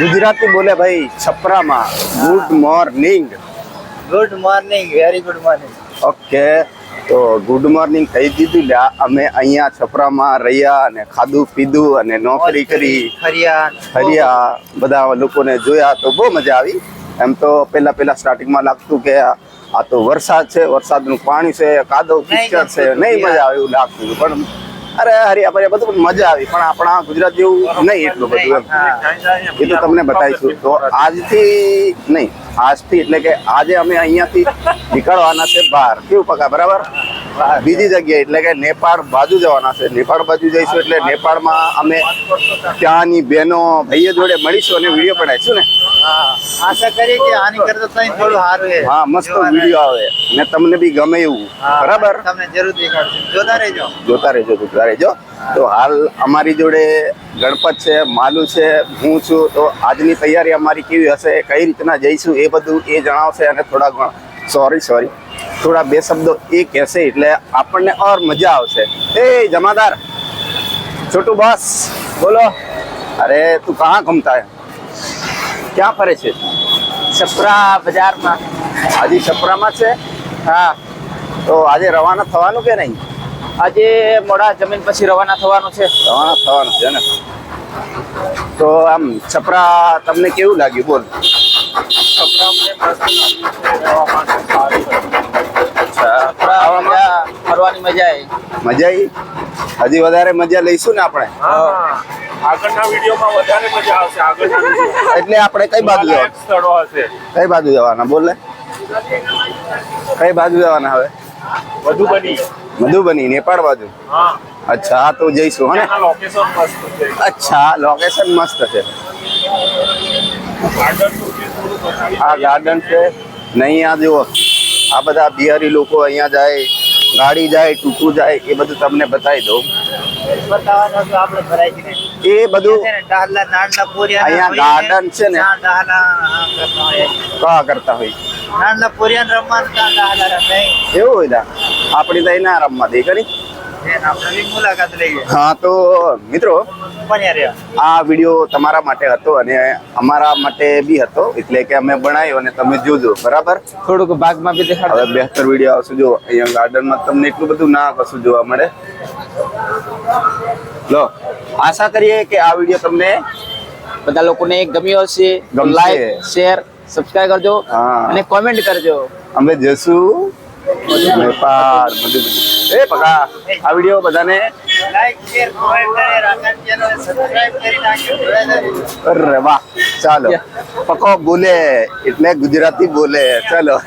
ગુજરાતી બોલે ભાઈ છપરામાં. Good morning good morning very good morning okay તો ગુડ મોર્નિંગ થઈ દીધું ને અમે અહીંયા છપરામાં રહ્યા અને ખાધું પીધું અને નોકરી કરી ફર્યા. ફર્યા બધા લોકોને જોયા તો બહુ મજા આવી. એમ તો પહેલા પેલા સ્ટાર્ટિંગમાં લાગતું કે આ તો વરસાદ છે વરસાદનું પાણી છે કાદવ કિચડ છે નહીં મજા આવે એવું લાગતું પણ અરે હરી આપણે બધું મજા આવી. પણ આપણા ગુજરાત જેવું નહીં એટલું બધું એમ. એ તો તમને બતાવીશું. તો આજથી નહીં, આજથી એટલે કે આજે અમે અહીંયાથી નીકળવાના છે બહાર. કેવું પકા, બરાબર? બીજી જગ્યાએ, એટલે કે નેપાળ બાજુ જવાના છે. નેપાળ બાજુ જઈશું એટલે નેપાળમાં અમે ત્યાંની બહેનો ભાઈઓ જોડે મળીશું અને વીડિયો બનાવીશું ને. આશા કરીએ કે આની કરતા તઈ થોડું સારું છે. હા મસ્ત વિડિયો આવે. ને તમને બી ગમે એવું. બરાબર? તમને જરૂર દેખાડશું જોતા રહેજો. જોતા રહેજો જોતા રહેજો. તો હાલ અમારી જોડે ગણપત છે માલુ છે હું છું. તો આજની તૈયારી અમારી કેવી હશે કઈ રીતના જઈશું એ બધું એ જણાવશે અને થોડા ઘણા સોરી સોરી થોડા બે શબ્દો એ કહેશે એટલે આપણને ઓર મજા આવશે. એ જમાદાર છોટું બસ બોલો. અરે તું કહાં ઘૂમતા હે? ક્યાં ફરે છે? છપરા બજારમાં. હજી છપરામાં છે? હા. તો આજે રવાના થવાનું કે નહીં? આજે મોડા જમીન પછી રવાના થવાનું છે. રવાના થવાનું છે ને? તો આમ છપરા તમને કેવું લાગ્યું? બોલ. ફરવાની મજા આવી. મજા આવી? હજી વધારે મજા લઈશું ને આપણે? આગળના વિડીયોમાં વધારે મજા આવશે. આગળના એટલે આપણે કઈ બાજુ જવાનું? સ્થળો હશે. કઈ બાજુ જવાના? બોલે. કઈ બાજુ જવાના હવે? મધુબની. મધુબની નેપાળ બાજુ? હા. અચ્છા તો જઈશું હે લોકેશન મસ્ત છે. અચ્છા લોકેશન મસ્ત છે. આ ગાર્ડન છે. નહીં આ જુઓ. આ બધા બિહારી લોકો અહીંયા જાય. ગાડી જાય ટૂંકું જાય એ બધું તમને બતાવી દઉં. એ બધું અહીંયા ગાર્ડન છે ને. કહા કરતા હોય? એવું હોય આપણી તો ના રમવા દે કરી હા તો મિત્રો આ વીડિયો તમારા માટે હતો અને અમારા માટે બી હતો એટલે કે અમે બનાવ્યો અને તમે જોજો બરાબર? થોડુંક ભાગમાં બી દેખાડો. હવે બેહતર વીડિયો આવશે જો અહીંયા ગાર્ડનમાં તમને એટલું બધું ના કશું જોવા મળે. લો આશા કરીએ કે આ વીડિયો તમને બધા લોકોને ગમ્યો હશે. લાઈક શેર સબસ્ક્રાઇબ કરજો હા. અને કોમેન્ટ કરજો. અમે જશું. નેપાળ મધુબની એ પકા આ વીડિયો બધાને અરે વાહ ચાલો. પકો બોલે એટલે ગુજરાતી બોલે. ચલો.